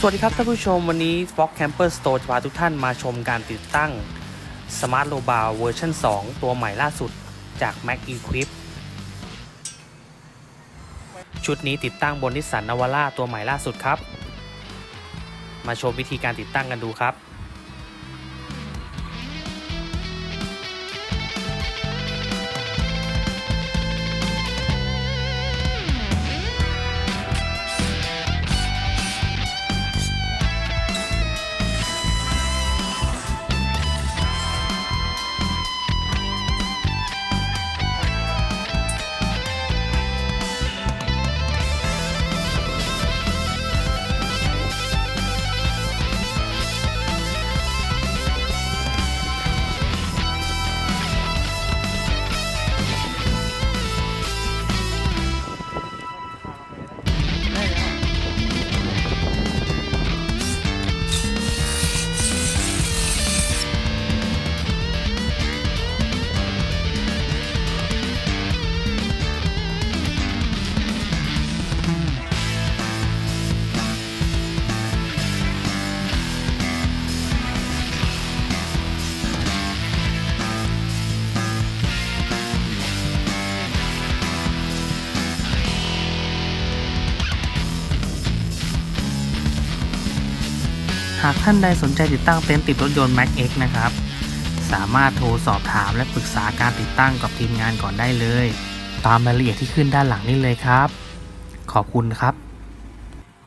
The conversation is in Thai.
สวัสดีครับท่านผู้ชมวันนี้ Fox Camper Store จะพาทุกท่านมาชมการติดตั้ง Smart l o b a เวอร์ชัน2 ตัวใหม่ล่าสุดจาก Mac Equip ชุดนี้ติดตั้งบนนิสสันนาวาร่าตัวใหม่ล่าสุดครับ มาชมวิธีการติดตั้งกันดูครับ หากท่านใดสนใจติดตั้งเต็นท์ติดรถยนต์ Mac X นะครับ สามารถโทรสอบถามและปรึกษาการติดตั้งกับทีมงานก่อนได้เลย ตามรายละเอียดที่ขึ้นด้านหลังนี้เลยครับ ขอบคุณครับ